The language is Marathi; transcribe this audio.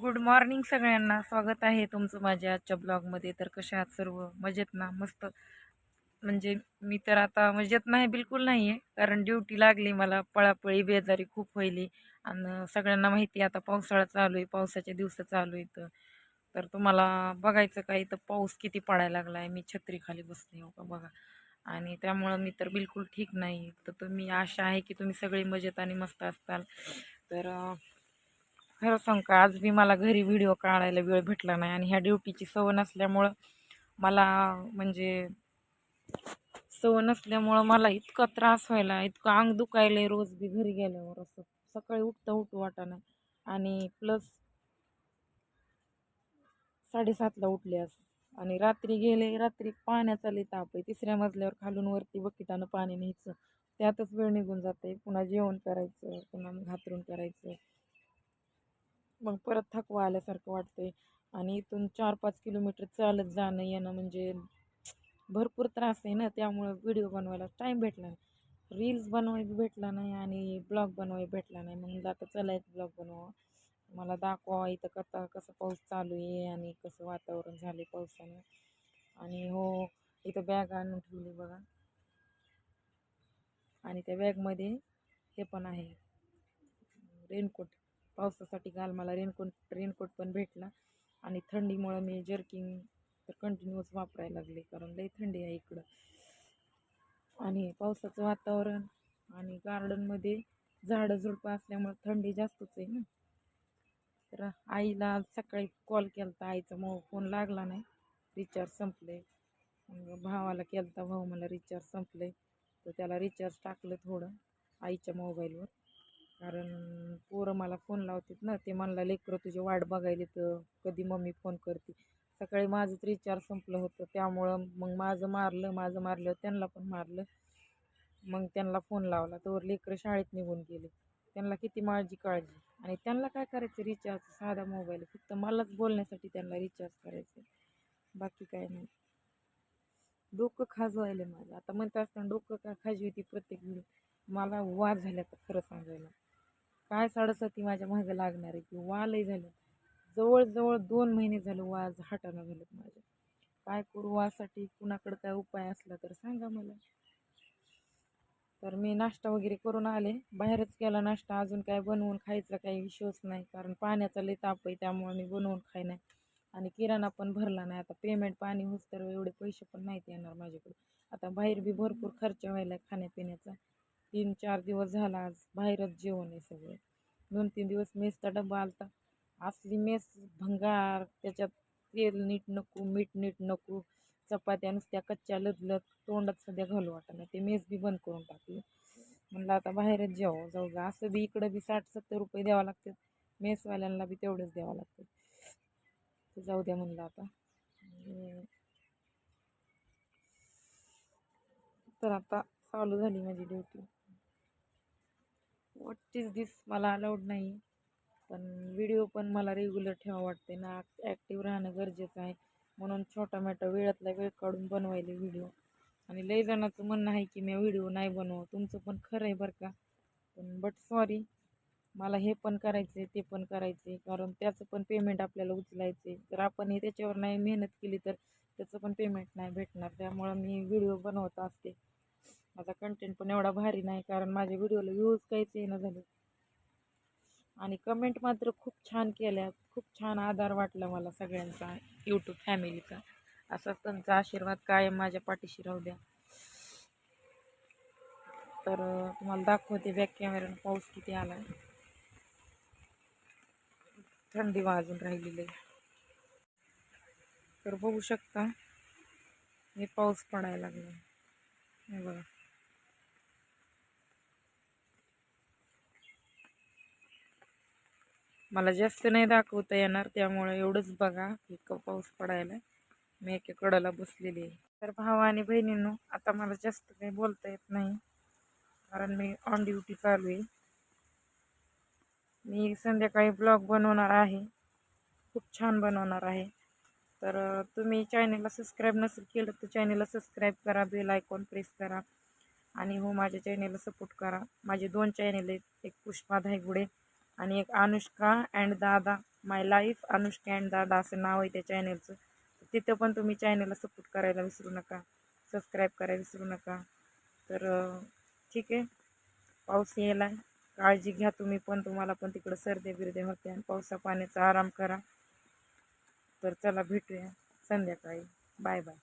गुड मॉर्निंग सगळ्यांना. स्वागत आहे तुमचं माझ्या आजच्या ब्लॉगमध्ये तर कशा आहात सर्व? मजेत ना? मस्त. म्हणजे मी तर आता मजेत नाही बिलकुल नाही आहे कारण ड्युटी लागली मला. पळापळी बेजारी खूप होईली आणि सगळ्यांना माहिती आहे आता पावसाळा चालू आहे. पावसाचे दिवस चालू आहेत. तर तुम्हाला बघायचं काही तर पाऊस किती पडायला लागला आहे मी छत्रीखाली बसले हो का? बघा. आणि त्यामुळं मी तर बिलकुल ठीक नाही. तर तुम्ही आशा आहे की तुम्ही सगळे मजेत आणि मस्त असताल. तर खरं सांग का आज बी मला घरी व्हिडिओ काढायला वेळ भेटला नाही आणि ह्या ड्युटीची सवय नसल्यामुळं मला म्हणजे सवय नसल्यामुळं मला इतका त्रास व्हायला इतकं अंग दुखायलं रोज बी घरी गेल्यावर असं. सकाळी उठता उठू वाटा नाही आणि प्लस साडेसातला उठले असं. आणि रात्री गेले रात्री पाण्याचा लई ताप आहे तिसऱ्या मजल्यावर खालून वरती बकेटानं पाणी न्यायचं. त्यातच वेळ निघून जाते पुन्हा जेवण करायचं पुन्हा घातरून करायचं. मग परत थकवा आल्यासारखं वाटते आणि इथून चार पाच किलोमीटर चालत जाणं येणं म्हणजे भरपूर त्रास आहे ना त्यामुळं व्हिडिओ बनवायला टाईम भेटला नाही. रील्स बनवाय भेटला नाही आणि ब्लॉग बनवाय भेटला नाही. म्हणून आता चला एक ब्लॉग बनवा मला दाखवा इथं कसा कसं पाऊस चालू आहे आणि कसं वातावरण झाले पावसानं. आणि हो इथं बॅग आणून ठेवली बघा. आणि त्या बॅगमध्ये हे पण आहे. रेनकोट पावसासाठी काल मला रेनकोट रेनकोट पण भेटला. आणि थंडीमुळं मी जर्किंग तर कंटिन्यूअस वापरायला लागले कारण लई थंडी आहे इकडं. आणि पावसाचं वातावरण आणि गार्डनमध्ये झाडं झुडपं असल्यामुळं थंडी जास्तच आहे ना. तर आईला आज सकाळी कॉल केला होता आईचा मग फोन लागला नाही. रिचार्ज संपले. मग भावाला केला होता भाऊ मला रिचार्ज संपले. तर त्याला रिचार्ज टाकलं थोडं आईच्या मोबाईलवर कारण पोरं मला फोन लावतात ना ते म्हणला लेकरं तुझी वाट बघायला तर कधी मम्मी फोन करते? सकाळी माझंच रिचार्ज संपलं होतं. त्यामुळं मग माझं मारलं माझं मारलं त्यांना पण मारलं. मग त्यांना फोन लावला. तर लेकरं शाळेत निघून गेले. त्यांना किती माझी काळजी. आणि त्यांना काय करायचं? रिचार्ज साधा मोबाईल फक्त मलाच बोलण्यासाठी त्यांना रिचार्ज करायचं बाकी काय नाही. डोकं खाजवायलं माझं. आता म्हणत असताना डोकं का खाजवी ती प्रत्येक मला वाद झाल्या तर खरं सांगायला. काय साडेसाती माझ्या मागं लागणार आहे? की वालही झालं? जवळजवळ दोन महिने झालं वाज हटाना झालं माझ्या. काय करू? वासाठी कुणाकडं काय उपाय असला तर सांगा मला. तर मी नाश्ता वगैरे करून आले. बाहेरच केला नाश्ता. अजून काय बनवून खायचा काही विषयच नाही. कारण पाण्याचा लई ताप आहे त्यामुळे मी बनवून खाय नाही. आणि किराणा पण भरला नाही. आता पेमेंट पाणी होस तर एवढे पैसे पण नाहीत येणार माझ्याकडे आता बाहेर बी भरपूर खर्च व्हायला आहे खाण्यापिण्याचा. तीन चार दिवस झाला आज बाहेरच जेवण आहे सगळं. दोन तीन दिवस मेसचा डबा आलता. असली मेस भंगार त्याच्यात तेल नीट नको मीठ नीट नको चपात्या नुसत्या कच्च्या लदलत तोंडात सध्या घालू वाटत ते मेस बी बंद करून टाकली. म्हणलं आता बाहेरच जेवावं जाऊ जा असं बी इकडं बी साठ सत्तर रुपये द्यावं लागतात. मेसवाल्यांना बी तेवढंच द्यावं लागतं तर जाऊ द्या म्हणलं आता. तर आता चालू झाली माझी ड्युटी. वॉट इज दिस मला अलाउड नाही. पण व्हिडिओ पण मला रेग्युलर ठेवा वाटते ना. ॲक्टिव्ह राहणं गरजेचं आहे. म्हणून छोटा मोठा वेळातला वेळ काढून बनवायले व्हिडिओ आणि लई जणांचं म्हणणं आहे की मी व्हिडिओ नाही बनवू तुमचं पण खरं आहे बरं का? पण बट सॉरी मला हे पण करायचं आहे ते पण करायचं आहे कारण त्याचं पण पेमेंट आपल्याला उचलायचं आहे जर आपण हे त्याच्यावर नाही मेहनत केली तर त्याचं पण पेमेंट नाही भेटणार. त्यामुळं मी व्हिडिओ बनवत असते. माझा कंटेंट पण एवढा भारी नाही कारण माझ्या व्हिडिओला व्ह्यूज काहीच येणं झाले. आणि कमेंट मात्र खूप छान केल्या खूप छान आधार वाटला मला सगळ्यांचा यूट्यूब फॅमिलीचा असाच त्यांचा आशीर्वाद कायम माझ्या पाठीशी राहू द्या. तर तुम्हाला दाखवते बॅक कॅमेऱ्यानं पाऊस किती आला थंडी वाजून राहिलेली आहे. तर बघू शकता हे पाऊस पडायला लागला. हे बघा. मला जास्त नाही दाखवता येणार त्यामुळे एवढंच बघा. की पाऊस पडायला मी एकेकडला बसलेली आहे. तर भावा आणि बहिणींनो आता मला जास्त काही बोलता येत नाही कारण मी ऑन ड्युटी चालू आहे. मी संध्याकाळी ब्लॉग बनवणार आहे. खूप छान बनवणार आहे. तर तुम्ही चॅनेलला सबस्क्राईब नसेल केलं तर चॅनेलला सबस्क्राईब करा बेल आयकॉन प्रेस करा. आणि हो माझ्या चॅनेलला सपोर्ट करा. माझे दोन चॅनेल आहेत एक पुष्पा धायगुडे आणि एक अनुष्का अँड दादा माय लाईफ अनुष्का अँड दादा असं नाव आहे त्या चॅनलचं तिथं पण तुम्ही चॅनलला सपोर्ट करायला विसरू नका. सबस्क्राईब करायला विसरू नका. तर ठीक आहे. पाऊस यायला काळजी घ्या तुम्ही पण. तुम्हाला पण तिकडं सर्दी बिर्दे होते. आणि पावसा पाण्याचा आराम करा. तर चला भेटूया संध्याकाळी. Bye bye